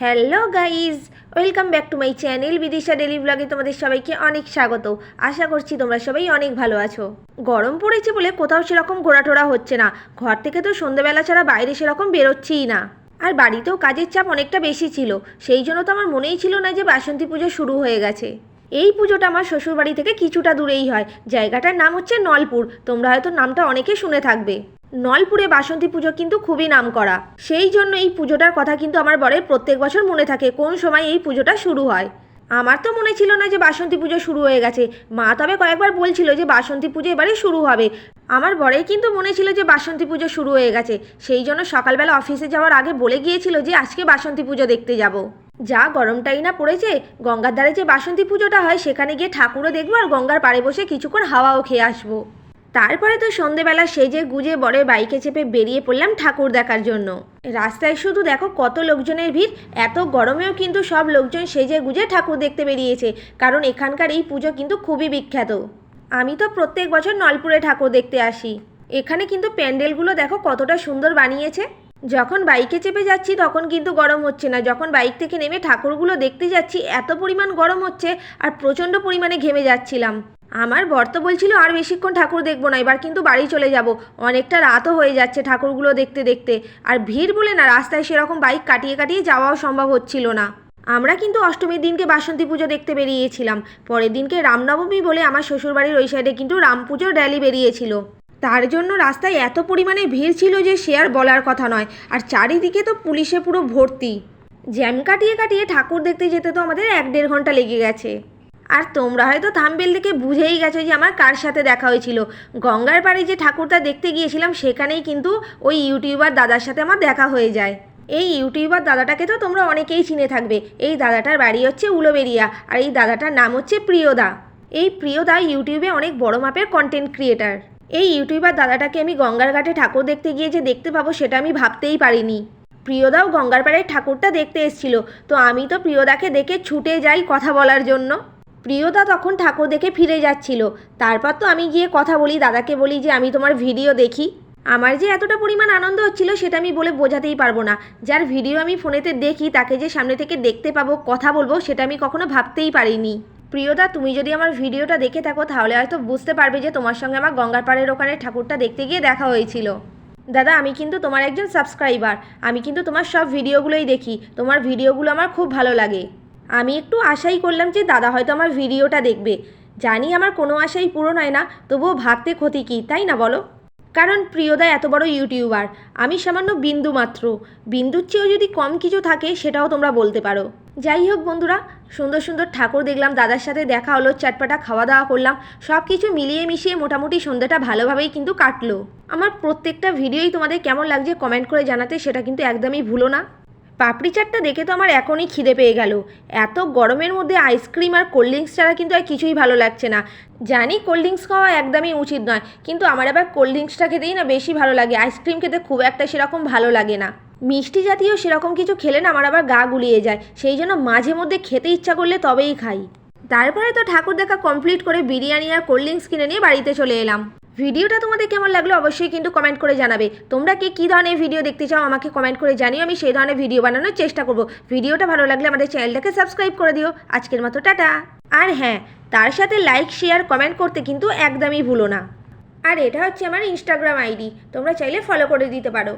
Hello guys welcome back to my channel Bidisha daily ব্লগে তোমাদের সবাইকে অনেক স্বাগত। আশা করছি তোমরা সবাই অনেক ভালো আছো। গরম পড়েছে বলে কোথাও সেরকম ঘোরাটোরা হচ্ছে না। ঘর থেকে তো সন্ধ্যেবেলা ছাড়া বাইরে সেরকম বেরোচ্ছিই না। আর বাড়িতেও কাজের চাপ অনেকটা বেশি ছিল। সেই জন্য তো আমার মনেই ছিল না যে বাসন্তী পুজো শুরু হয়ে গেছে। এই পুজোটা আমার শ্বশুরবাড়ি থেকে কিছুটা দূরেই হয়। জায়গাটার নাম হচ্ছে নলপুর। তোমরা হয়তো নামটা অনেকে শুনে থাকবে। নলপুরে বাসন্তী পুজো কিন্তু খুবই নাম করা সেই জন্য এই পুজোটার কথা কিন্তু আমার বরের প্রত্যেক বছর মনে থাকে কোন সময় এই পুজোটা শুরু হয়। আমার তো মনে ছিল না যে বাসন্তী পুজো শুরু হয়ে গেছে। মা তবে কয়েকবার বলছিল যে বাসন্তী পুজো এবারে শুরু হবে। আমার বরের কিন্তু মনে ছিল যে বাসন্তী পুজো শুরু হয়ে গেছে। সেই জন্য সকালবেলা অফিসে যাওয়ার আগে বলে গিয়েছিল যে আজকে বাসন্তী পুজো দেখতে যাব। যা গরমটাই না পড়েছে, গঙ্গার ধারে যে বাসন্তী পুজোটা হয় সেখানে গিয়ে ঠাকুরও দেখব আর গঙ্গার পাড়ে বসে কিছুক্ষণ হাওয়াও খেয়ে আসব। তারপরে তো সন্ধেবেলা সেজে গুজে বরের বাইকে চেপে বেরিয়ে পড়লাম ঠাকুর দেখার জন্য। রাস্তায় শুধু দেখো কত লোকজনের ভিড়, এত গরমেও কিন্তু সব লোকজন সেজে গুজে ঠাকুর দেখতে বেরিয়েছে, কারণ এখানকার এই পুজো কিন্তু খুবই বিখ্যাত। আমি তো প্রত্যেক বছর নলপুরে ঠাকুর দেখতে আসি। এখানে কিন্তু প্যান্ডেলগুলো দেখো কতটা সুন্দর বানিয়েছে। যখন বাইকে চেপে যাচ্ছি তখন কিন্তু গরম হচ্ছে না, যখন বাইক থেকে নেমে ঠাকুরগুলো দেখতে যাচ্ছি এত পরিমাণ গরম হচ্ছে আর প্রচণ্ড পরিমাণে ঘেমে যাচ্ছিলাম। আমার বর তো বলছিল, আর বেশিক্ষণ ঠাকুর দেখব না, এবার কিন্তু বাড়ি চলে যাব। অনেকটা রাতও হয়ে যাচ্ছে ঠাকুরগুলো দেখতে দেখতে। আর ভিড় বলে না, রাস্তায় সেরকম বাইক কাটিয়ে কাটিয়ে যাওয়াও সম্ভব হচ্ছিল না। আমরা কিন্তু অষ্টমীর দিনকে বাসন্তী পুজো দেখতে বেরিয়েছিলাম। পরের দিনকে রামনবমী বলে আমার শ্বশুরবাড়ির ওই সাইডে কিন্তু রাম পুজোর র্যালি বেরিয়েছিল। তার জন্য রাস্তায় এত পরিমাণে ভিড় ছিল যে সে আর বলার কথা নয়। আর চারিদিকে তো পুলিশে পুরো ভর্তি। জ্যাম কাটিয়ে কাটিয়ে ঠাকুর দেখতে যেতে তো আমাদের এক দেড় ঘণ্টা লেগে গেছে। আর তোমরা হয়তো থাম্বেল দেখে বুঝেই গেছো যে আমার কার সাথে দেখা হয়েছিল। গঙ্গার পাড়ে যে ঠাকুরটা দেখতে গিয়েছিলাম, সেখানেই কিন্তু ওই ইউটিউবার দাদার সাথে আমার দেখা হয়ে যায়। এই ইউটিউবার দাদাটাকে তো তোমরা অনেকেই চিনে থাকবে। এই দাদাটার বাড়ি হচ্ছে উলোবেরিয়া আর এই দাদাটার নাম হচ্ছে প্রিয়দা। এই প্রিয়দা ইউটিউবে অনেক বড় মাপের কন্টেন্ট ক্রিয়েটার এই ইউটিউবার দাদাটাকে আমি গঙ্গার ঘাটে ঠাকুর দেখতে গিয়ে যে দেখতে পাবো, সেটা আমি ভাবতেই পারিনি। প্রিয়দাও গঙ্গার পাড়ের ঠাকুরটা দেখতে এসেছিল। তো আমি তো প্রিয়দাকে দেখে ছুটে যাই কথা বলার জন্য। প্রিয়দা তখন ঠাকুর দেখে ফিরে যাচ্ছিল। তারপর তো আমি গিয়ে কথা বলি, দাদাকে বলি যে, আমি তোমার ভিডিও দেখি। আমার যে এতটা পরিমাণ আনন্দ হচ্ছিল, সেটা আমি বলে বোঝাতেই পারব না। যার ভিডিও আমি ফোনেতে দেখি, তাকে যে সামনে থেকে দেখতে পাবো, কথা বলব, সেটা আমি কখনো ভাবতেই পারিনি। প্রিয়দা, তুমি যদি আমার ভিডিওটা দেখে থাকো, তাহলে হয়তো বুঝতে পারবে যে, তোমার সঙ্গে আমার গঙ্গার পাড়ের ওখানে ঠাকুরটা দেখতে গিয়ে দেখা হয়েছিল। দাদা, আমি কিন্তু তোমার একজন সাবস্ক্রাইবার। আমি কিন্তু তোমার সব ভিডিওগুলোই দেখি। তোমার ভিডিওগুলো আমার খুব ভালো লাগে। আমি একটু আশাই করলাম যে দাদা হয়তো আমার ভিডিওটা দেখবে। জানি আমার কোনো আশাই পূরণ হয় না, তবুও ভাবতে ক্ষতি কী, তাই না বলো? কারণ প্রিয়দা এত বড় ইউটিউবার, আমি সামান্য বিন্দু মাত্র। বিন্দুর চেয়েও যদি কম কিছু থাকে, সেটাও তোমরা বলতে পারো। যাই হোক বন্ধুরা, সুন্দর সুন্দর ঠাকুর দেখলাম, দাদার সাথে দেখা হলো, চাটপাটা খাওয়া দাওয়া করলাম সব কিছু মিলিয়ে মিশিয়ে মোটামুটি সন্ধ্যাটা ভালোভাবেই কিন্তু কাটলো। আমার প্রত্যেকটা ভিডিওই তোমাদের কেমন লাগছে কমেন্ট করে জানাতে, সেটা কিন্তু একদমই ভুলো না। পাপড়ি চাটটা দেখে তো আমার এখনই খিদে পেয়ে গেল। এত গরমের মধ্যে আইসক্রিম আর কোল্ড ড্রিঙ্কস ছাড়া কিন্তু আর কিছুই ভালো লাগছে না। জানি কোল্ড ড্রিঙ্কস খাওয়া একদমই উচিত নয়, কিন্তু আমার আবার কোল্ড ড্রিঙ্কসটা খেতেই না বেশি ভালো লাগে। আইসক্রিম খেতে খুব একটা সেরকম ভালো লাগে না। মিষ্টি জাতীয় সেরকম কিছু খেলে না আমার আবার গা গুলিয়ে যায়, সেই জন্য মাঝে মধ্যে খেতে ইচ্ছা করলে তবেই খাই। তারপরে তো ঠাকুর দেখা কমপ্লিট করে বিরিয়ানি আর কোল্ড ড্রিঙ্কস কিনে নিয়ে বাড়িতে চলে এলাম। ভিডিওটা তোমাদের কেমন লাগল অবশ্যই কিন্তু কমেন্ট করে জানাবে। তোমরা কে কী ধরনের ভিডিও দেখতে চাও আমাকে কমেন্ট করে জানিও, আমি সেই ধরনের ভিডিও বানানোর চেষ্টা করব। ভিডিওটা ভালো লাগলে আমাদের চ্যানেলটাকে সাবস্ক্রাইব করে দিও। আজকের মতো টাটা। আর হ্যাঁ তার সাথে লাইক শেয়ার কমেন্ট করতে কিন্তু একদমই ভুলো না। আর এটা হচ্ছে আমার ইনস্টাগ্রাম আইডি তোমরা চাইলে ফলো করে দিতে পারো।